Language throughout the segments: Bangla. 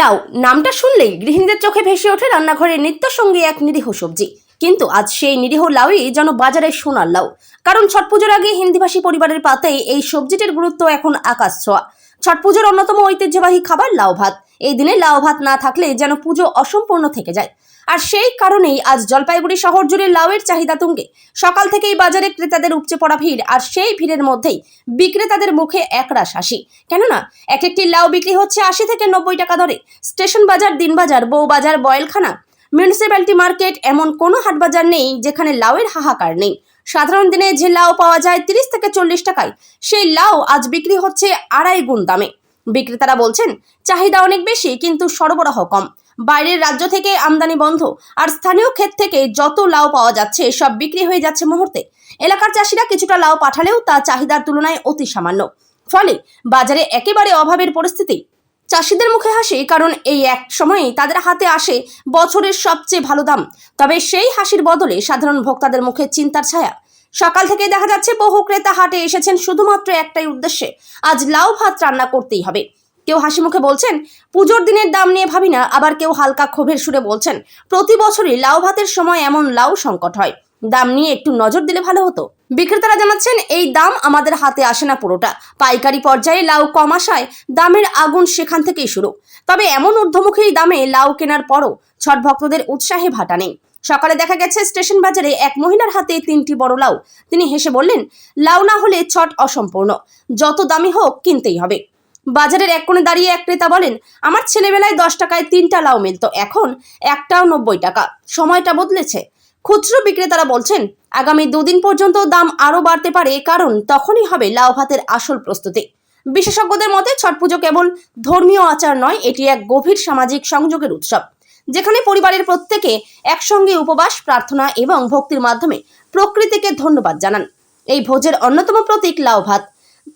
লাউ, নামটা শুনলেই গৃহিণীদের চোখে ভেসে ওঠে রান্নাঘরের নিত্য সঙ্গে এক নিরীহ সবজি। কিন্তু আজ সেই নিরীহ লাউই যেন বাজারে সোনার লাউ। কারণ ছট পুজোর আগে হিন্দিভাষী পরিবারের পাতেই এই সবজিটির গুরুত্ব এখন আকাশ ছোঁয়া। ছট পুজোর অন্যতম ঐতিহ্যবাহী খাবার লাউ ভাত। এই দিনে লাউ ভাত না থাকলে যেন পুজো অসম্পূর্ণ থেকে যায়। আর সেই কারণেই আজ জলপাইগুড়ি শহর জুড়ে লাউয়ের চাহিদা তুঙ্গে। সকাল থেকেই বাজারে ক্রেতাদের উপচে পড়া ভিড়, আর সেই ভিড়ের মধ্যেই বিক্রেতাদের মুখে একরাশ হাসি। কেননা এক একটি লাউ বিক্রি হচ্ছে আশি থেকে নব্বই টাকা ধরে স্টেশন বাজার দিনবাজার বউবাজার বয়েলখানা, মিউনিসিপ্যালিটি মার্কেট এমন কোনো হাটবাজার নেই যেখানে লাউয়ের হাহাকার নেই। সাধারণ দিনে যে লাউ পাওয়া যায় তিরিশ থেকে চল্লিশ টাকায়, সেই লাউ আজ বিক্রি হচ্ছে আড়াই গুণ দামে। বিক্রেতারা বলছেন, চাহিদা অনেক বেশি, কিন্তু সরবরাহ কম। বাইরের রাজ্য থেকে আমদানি বন্ধ। আর স্থানীয় ক্ষেত থেকে যত লাউ পাওয়া যাচ্ছে, সব বিক্রি হয়ে যাচ্ছে মুহূর্তে। এলাকার চাষিরা কিছুটা লাউ পাঠালেও তা চাহিদার তুলনায় অতি সামান্য। ফলে বাজারে একেবারে অভাবের পরিস্থিতি। চাষিদের মুখে হাসি, কারণ এই এক সময়েই তাদের হাতে আসে বছরের সবচেয়ে ভালো দাম। তবে সেই হাসির বদলে সাধারণ ভোক্তাদের মুখে চিন্তার ছায়া। সকাল থেকে দেখা যাচ্ছে বহু ক্রেতা হাটে এসেছেন শুধুমাত্র একটাই উদ্দেশ্যে, আজ লাউ ভাত রান্না করতেই হবে। কেউ হাসি মুখে বলছেন, পুজোর দিনের দাম নিয়ে ভাবি না, আবার কেউ হালকা ক্ষোভের সুরে বলছেন, প্রতি বছরই লাউ ভাতের সময় এমন লাউ সংকট হয়। দাম নিয়ে একটু নজর দিলে ভালো হতো। বিক্রেতারা জানাচ্ছেন, এই দাম আমাদের হাতে আসে না পুরোটা। পাইকারি পর্যায়ে লাউ কম আসায় দামের আগুন সেখান থেকেই শুরু। তবে এমন ঊর্ধ্বমুখী দামে লাউ কেনার পরও ছট ভক্তদের উৎসাহে ভাটা নেই। সকালে দেখা গেছে, স্টেশন বাজারে এক মহিলার হাতে তিনটি বড় লাউ। তিনি হেসে বললেন, লাউ না হলে ছট অসম্পূর্ণ। যত দামি হোক কিনতেই হবে। বাজারের এক কোণে দাঁড়িয়ে এক ক্রেতা বলেন, আমার ছেলেবেলায় দশ টাকায় তিনটা লাউ মিলত, এখন একটাও নব্বই টাকা। সময়টা বদলেছে। খুচরো বিক্রেতারা বলছেন, আগামী দুদিন পর্যন্ত দাম আরও বাড়তে পারে কারণ তখনই হবে লাউ ভাতের আসল প্রস্তুতি। বিশেষজ্ঞদের মতে, ছট পুজো কেবল ধর্মীয় আচার নয়, এটি এক গভীর সামাজিক সংযোগের উৎসব, যেখানে পরিবারের প্রত্যেকে একসঙ্গে উপবাস, প্রার্থনা এবং ভক্তির মাধ্যমে প্রকৃতিকে ধন্যবাদ জানান। এই ভোজের অন্যতম প্রতীক লাউ ভাত।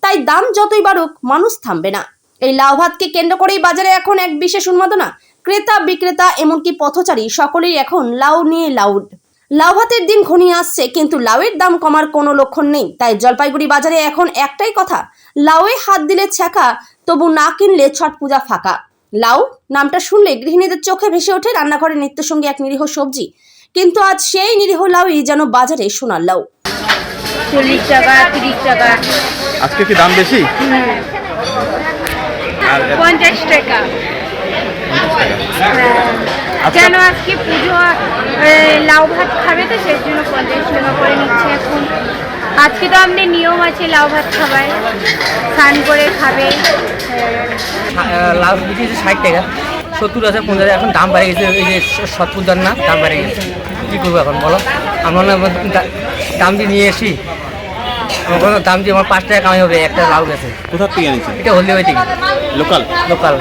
তাই দাম যতই বাড়ুক, মানুষ থামবে না। এই লাউ ভাতকে কেন্দ্র করেই বাজারে এখন এক বিশেষ উন্মাদনা। ক্রেতা, বিক্রেতা, এমনকি পথচারী সকলেই এখন লাউ নিয়ে লাউড। লাউ ভাতের দিন ঘনিয়ে আসছে, কিন্তু লাউয়ের দাম কমার কোনো লক্ষণ নেই। তাই জলপাইগুড়ি বাজারে এখন একটাই কথা, লাউয়ে হাত দিলে ছ্যাঁকা, তবু না কিনলে ছট পূজা ফাঁকা। লাউ, নামটা শুনলে গৃহিণীদের চোখে ভেসে ওঠে রান্নাঘরের নিত্যসঙ্গী এক নিরীহ সবজি। কিন্তু আজ সেই নিরীহ লাউই যেন বাজারে সোনার লাউ। চল্লিশ টাকা, তিরিশ টাকা। আজকে কি দাম বেশি? পঞ্চাশ টাকা। হ্যাঁ। আচ্ছা। কেন আজকে পুজো লাউ ভাত খাবে তো সেই জন্য পঞ্চাশ টাকা করে নিচ্ছে এখন। আজকে তো আমাদের নিয়ম আছে লাউ ভাত খাবার। স্নান করে খাবে। লাউ বিক্রি হচ্ছে ষাট টাকা। সত্তর আছে পঞ্চাশ এখন দাম বেড়ে গেছে এই যে সত্তর দাম না দাম বেড়ে গেছে। কী করব এখন বলো? আমরা দাম দিয়ে নিয়ে এসি কোনো দাম দিয়ে আমার পাঁচ টাকা কামাই হবে একটা লাউ গেছে। কোথা থেকে এনেছেন এটা হলদি হয়ে থেকে। লোকাল? লোকাল।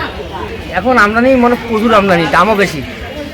এখন আমদানি মানে প্রচুর আমদানি দামও বেশি।